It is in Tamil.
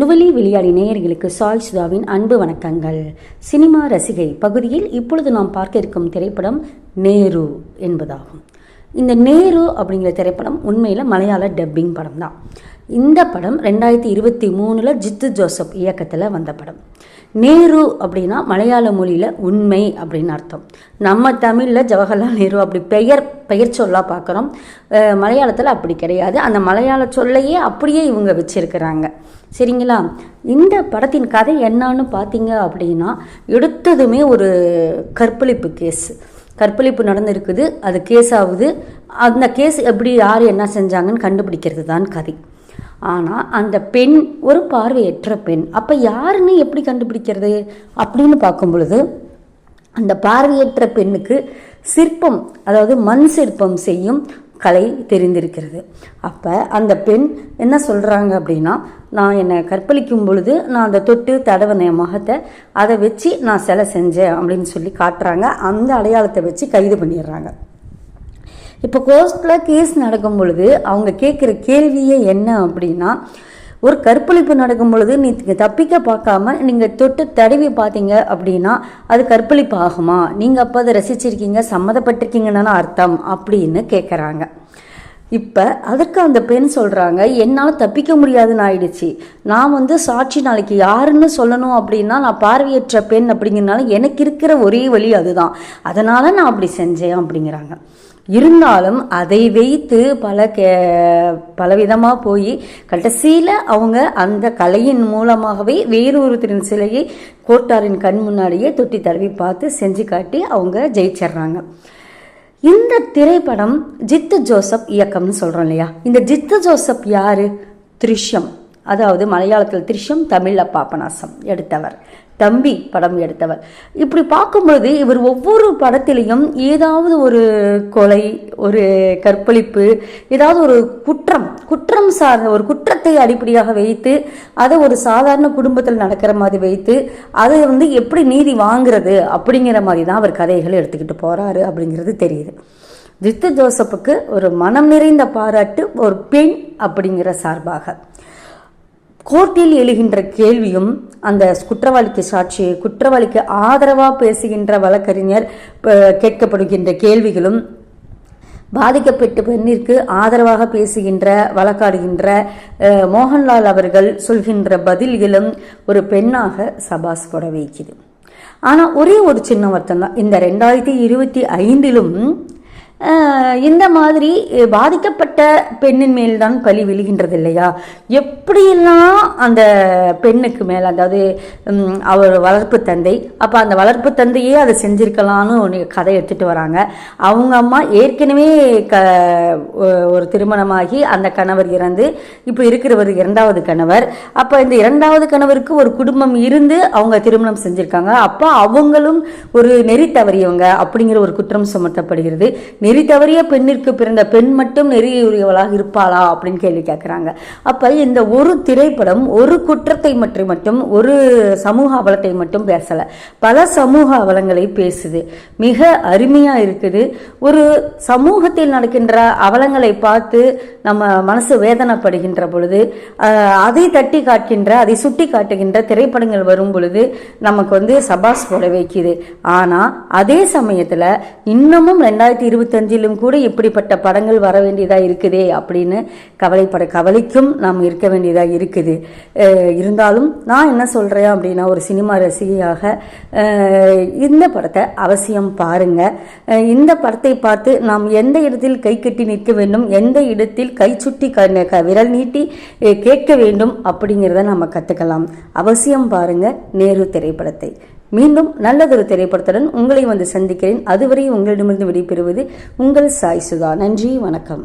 நுவலி விளையாடி நேயர்களுக்கு சாய் சுதாவின் அன்பு வணக்கங்கள். சினிமா ரசிகை பகுதியில் இப்பொழுது நாம் பார்க்க இருக்கும் திரைப்படம் நேரு என்பதாகும். இந்த நேரு அப்படிங்கிற திரைப்படம் உண்மையில் மலையாள டப்பிங் படம் தான் இந்த படம் ரெண்டாயிரத்தி இருபத்தி மூணில் ஜித்து ஜோசப் இயக்கத்தில் வந்த படம். நேரு அப்படின்னா மலையாள மொழியில் உண்மை அப்படின்னு அர்த்தம். நம்ம தமிழில் ஜவஹர்லால் நேரு அப்படி பெயர் பெயர் சொல்லாக பார்க்குறோம் மலையாளத்தில் அப்படி கிடையாது. அந்த மலையாள சொல்லையே அப்படியே இவங்க வச்சுருக்கிறாங்க. சரிங்களா? இந்த படத்தின் கதை என்னான்னு பார்த்தீங்க அப்படின்னா எடுத்ததுமே ஒரு கற்பழிப்பு கேஸ். கற்பழிப்பு நடந்திருக்குது. அது கேஸ் ஆகுது. அந்த கேஸ் எப்படி யார் என்ன செஞ்சாங்கன்னு கண்டுபிடிக்கிறது தான் கதை. ஆனால் அந்த பெண் ஒரு பார்வையற்ற பெண். அப்போ யாருன்னு எப்படி கண்டுபிடிக்கிறது? அப்படின்னு பார்க்கும் பொழுது அந்த பார்வையற்ற பெண்ணுக்கு சிற்பம் அதாவது மண் சிற்பம் செய்யும் கலை தெரிந்திருக்கிறது. அப்போ அந்த பெண் என்ன சொல்கிறாங்க அப்படின்னா நான் என்னை கற்பழிக்கும் பொழுது நான் அந்த தொட்டு தடவன மகத்தை அதை வச்சு நான் சிலை செஞ்சேன் அப்படின்னு சொல்லி காட்டுறாங்க. அந்த அடையாளத்தை வச்சு கைது பண்ணிடுறாங்க. இப்போ கோர்ட்டில் கேஸ் நடக்கும் பொழுது அவங்க கேட்குற கேள்வியே என்ன அப்படின்னா ஒரு கற்பழிப்பு நடக்கும் பொழுது நீ தப்பிக்க பார்க்காம நீங்கள் தொட்டு தடவி பார்த்தீங்க அப்படின்னா அது கற்பழிப்பு ஆகுமா? நீங்கள் அப்போ அதை ரசிச்சிருக்கீங்க சம்மதப்பட்டிருக்கீங்கன்னு அர்த்தம் அப்படின்னு கேட்குறாங்க இப்போ அதற்கு அந்த பெண் சொல்கிறாங்க என்னால் தப்பிக்க முடியாதுன்னு ஆயிடுச்சு. நான் வந்து சாட்சி நாளைக்கு யாருன்னு சொல்லணும் அப்படின்னா நான் பார்வையற்ற பெண் அப்படிங்கிறனால எனக்கு இருக்கிற ஒரே வழி அதுதான். அதனால் நான் அப்படி செஞ்சேன் அப்படிங்கிறாங்க. இருந்தாலும் அதை வைத்து பல கே பலவிதமாக போய் கடைசியில் அவங்க அந்த கலையின் மூலமாகவே வேறொருத்தரின் சிலையை கோட்டாரின் கண் முன்னாடியே தொட்டி தடவி பார்த்து செஞ்சு காட்டி அவங்க ஜெயிச்சிடுறாங்க. இந்த திரைப்படம் ஜித்து ஜோசப் இயக்கம்னு சொல்கிறோம் இல்லையா? இந்த ஜித்து ஜோசப் யார்? த்ரிஷம். அதாவது மலையாளத்தில் த்ரிஷம் தமிழில் பாப்பநாசம் எடுத்தவர். தம்பி படம் எடுத்தவர். இப்படி பார்க்கும்போது இவர் ஒவ்வொரு படத்திலையும் ஏதாவது ஒரு கொலை ஒரு கற்பழிப்பு ஏதாவது ஒரு குற்றம் குற்றம் சார்ந்த ஒரு குற்றத்தை அடிப்படையாக வைத்து அதை ஒரு சாதாரண குடும்பத்தில் நடக்கிற மாதிரி வைத்து அதை வந்து எப்படி நீதி வாங்குறது அப்படிங்கிற மாதிரி தான் அவர் கதைகளை எடுத்துக்கிட்டு போகிறாரு அப்படிங்கிறது தெரியுது. ஜித்து ஜோசப்புக்கு ஒரு மனம் நிறைந்த பாராட்டு ஒரு பெண் அப்படிங்கிற சார்பாக. கோர்ட்டில் எழுகின்ற கேள்வியும் அந்த குற்றவாளிக்கு சாட்சி குற்றவாளிக்கு ஆதரவாக பேசுகின்ற வழக்கறிஞர் கேட்கப்படுகின்ற கேள்விகளும் பாதிக்கப்பட்ட பெண்ணிற்கு ஆதரவாக பேசுகின்ற வழக்காடுகின்ற மோகன்லால் அவர்கள் சொல்கின்ற பதில்களும் ஒரு பெண்ணாக சபாஸ் போட வைக்குது ஆனால் ஒரே ஒரு சின்ன வருத்தம் தான் இந்த ரெண்டாயிரத்தி இருபத்தி ஐந்திலும் இந்த மாதிரி பாதிக்கப்பட்ட பெண்ணின் மேல் தான் பழி விழுகின்றது இல்லையா எப்படியெல்லாம் அந்த பெண்ணுக்கு மேலே அதாவது அவர் வளர்ப்பு தந்தை அப்போ அந்த வளர்ப்பு தந்தையே அதை செஞ்சிருக்கலாம்னு ஒன்று கதை எடுத்துகிட்டு வராங்க. அவங்க அம்மா ஏற்கனவே க ஒரு திருமணமாகி அந்த கணவர் இறந்து இப்போ இருக்கிறவர் இரண்டாவது கணவர். அப்போ இந்த இரண்டாவது கணவருக்கு ஒரு குடும்பம் இருந்து அவங்க திருமணம் செஞ்சுருக்காங்க. அப்போ அவங்களும் ஒரு நெறி தவறியவங்க அப்படிங்கிற ஒரு குற்றம் சுமத்தப்படுகிறது. நெறி தவறிய பெண்ணிற்கு பிறந்த பெண் மட்டும் நெறியுரியவளாக இருப்பாளா அப்படின்னு கேள்வி கேட்குறாங்க அப்போ இந்த ஒரு திரைப்படம் ஒரு குற்றத்தை பற்றி மட்டும் ஒரு சமூக அவலத்தை மட்டும் பேசலை. பல சமூக அவலங்களை பேசுது. மிக அருமையாக இருக்குது. ஒரு சமூகத்தில் நடக்கின்ற அவலங்களை பார்த்து நம்ம மனசு வேதனைப்படுகின்ற பொழுது அதை தட்டி காட்டுகின்ற அதை சுட்டி காட்டுகின்ற திரைப்படங்கள் வரும் பொழுது நமக்கு வந்து சபாஸ் போட வைக்குது. ஆனால் அதே சமயத்தில் இன்னமும் ரெண்டாயிரத்தி இருபத்தி இருபத்தஞ்சிலும் கூட இப்படிப்பட்ட படங்கள் வர வேண்டியதாக இருக்குதே அப்படின்னு கவலைப்பட கவலைக்கும் நாம் இருக்க வேண்டியதாக இருக்குது. இருந்தாலும் நான் என்ன சொல்கிறேன் அப்படின்னா ஒரு சினிமா ரசிகையாக இந்த படத்தை அவசியம் பாருங்கள் இந்த படத்தை பார்த்து நாம் எந்த இடத்தில் கை கட்டி நிற்க வேண்டும் எந்த இடத்தில் கை சுட்டி விரல் நீட்டி கேட்க வேண்டும் அப்படிங்கிறத நம்ம கற்றுக்கலாம் அவசியம் பாருங்கள் நேரு திரைப்படத்தை. மீண்டும் நல்லதொரு திரைப்படத்துடன் உங்களை வந்து சந்திக்கிறேன். அதுவரை உங்களிடமிருந்து விடைபெறுவது உங்கள் சாய் சுதா. நன்றி வணக்கம்.